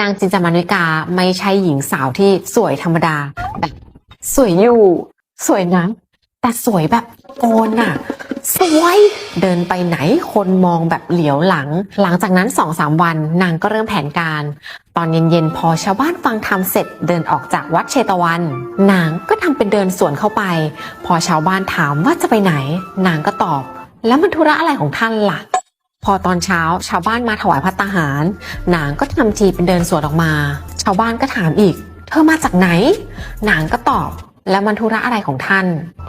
นางจินจามานุกาไม่ใช่หญิงสาวที่สวยธรรมดา แบบสวยอยู่ สวยนะ แต่สวยแบบโกนอะสวยเดินไปไหนคนมองแบบเหลียวหลัง หลังจากนั้นสองสามวันนางก็เริ่มแผนการ ตอนเย็นๆ พอชาวบ้านฟังธรรมเสร็จเดินออกจากวัดเชตวัน นางก็ทำเป็นเดินสวนเข้าไป พอชาวบ้านถามว่าจะไปไหน นางก็ตอบ แล้วมันธุระอะไรของท่านล่ะ พอตอนเช้าชาวบ้านมาถวายพัตตาหาร นางก็ทำทีเป็นเดินสวนออกมา ชาวบ้านก็ถามอีก เธอมาจากไหน นางก็ตอบ แล้วมันธุระอะไรของท่าน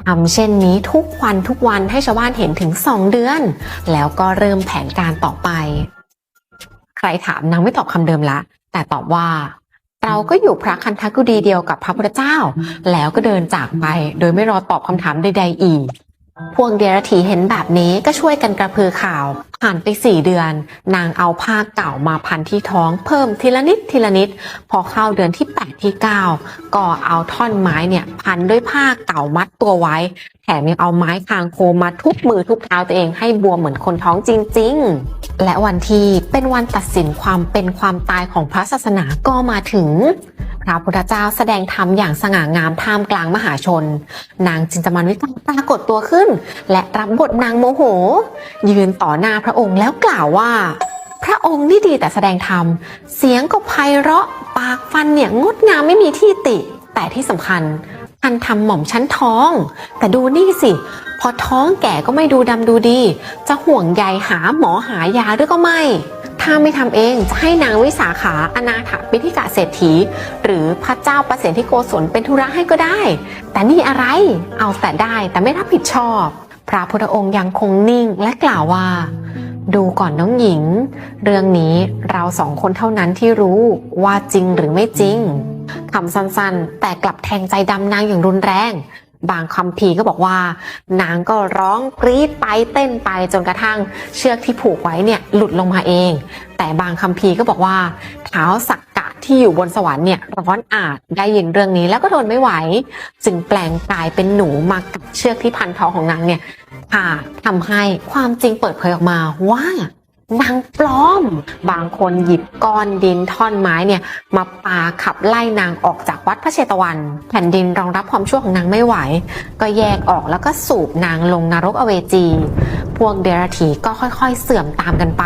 ทำเช่นนี้ทุกวันทุกวันให้ชาวบ้านเห็นถึงสองเดือน แล้วก็เริ่มแผนการต่อไป ใครถามนางไม่ตอบคำเดิมละ แต่ตอบว่า เราก็อยู่พระคันธกุฎีเดียวกับพระพุทธเจ้า แล้วก็เดินจากไป โดยไม่รอตอบคำถามใด ๆ อีก พวกเดรัจฉีเห็นแบบนี้ก็ช่วยกันกระพือข่าว ผ่านไปสี่เดือน นางเอาผ้าเก่ามาพันที่ท้องเพิ่มทีละนิดทีละนิด พอเข้าเดือนที่8ที่9ก็เอาท่อนไม้เนี่ยพันด้วยผ้าเก่ามัดตัวไว้ แถมยังเอาไม้คางโคมาทุบมือทุบเท้าตัวเองให้บวมเหมือนคนท้องจริง ๆ และวันที่เป็นวันตัดสินความเป็นความตายของพระศาสนาก็มาถึง ระพุทธเจ้าแสดงธรรมอย่างสง่างามท่ามกลางมหาชน นางจินตมันวิกาปรากฏตัวขึ้น และรับบทนางโมโห ยืนต่อหน้าพระองค์แล้วกล่าวว่า พระองค์นี่ดีแต่แสดงธรรม เสียงก็ไพเราะปากฟันเนี่ยงดงามไม่มีที่ติ แต่ที่สำคัญท่านทำหม่อมชั้นท้อง แต่ดูนี่สิ พอท้องแก่ก็ไม่ดูดำดูดี จะห่วงใยหาหมอหายาด้วยก็ไม่ ถ้าไม่ทำเองจะให้นางวิสาขาอนาถปิธิกะเศรษฐี หรือพระเจ้าประเสนที่โกศลเป็นธุระให้ก็ได้ แต่นี่อะไรเอาแต่ได้แต่ไม่รับผิดชอบ พระพุทธองค์ยังคงนิ่งและกล่าวว่า ดูก่อนน้องหญิง เรื่องนี้เราสองคนเท่านั้นที่รู้ว่าจริงหรือไม่จริงคำสั้นๆ แต่กลับแทงใจดำนางอย่างรุนแรง บางคำพีร์ก็บอกว่า นางก็ร้องกรีดไปเต้นไปจนกระทั่งเชือกที่ผูกไว้เนี่ยหลุดลงมาเอง แต่บางคำพีร์ก็บอกว่าเท้าสักกะที่อยู่บนสวรรค์เนี่ยร้อนอาจได้ยินเรื่องนี้แล้วก็ทนไม่ไหว จึงแปลงกายเป็นหนูมากับเชือกที่พันท้องของนางเนี่ยค่ะทำให้ความจริงเปิดเผยออกมาว่า นางปลอม บางคนหยิบก้อนดินท่อนไม้เนี่ยมาปาขับไล่นางออกจากวัดพระเชตวัน แผ่นดินรองรับความชั่วของนางไม่ไหว ก็แยกออกแล้วก็สูบนางลงนรกอเวจี พวกเดรัจฉีก็ค่อยๆเสื่อมตามกันไป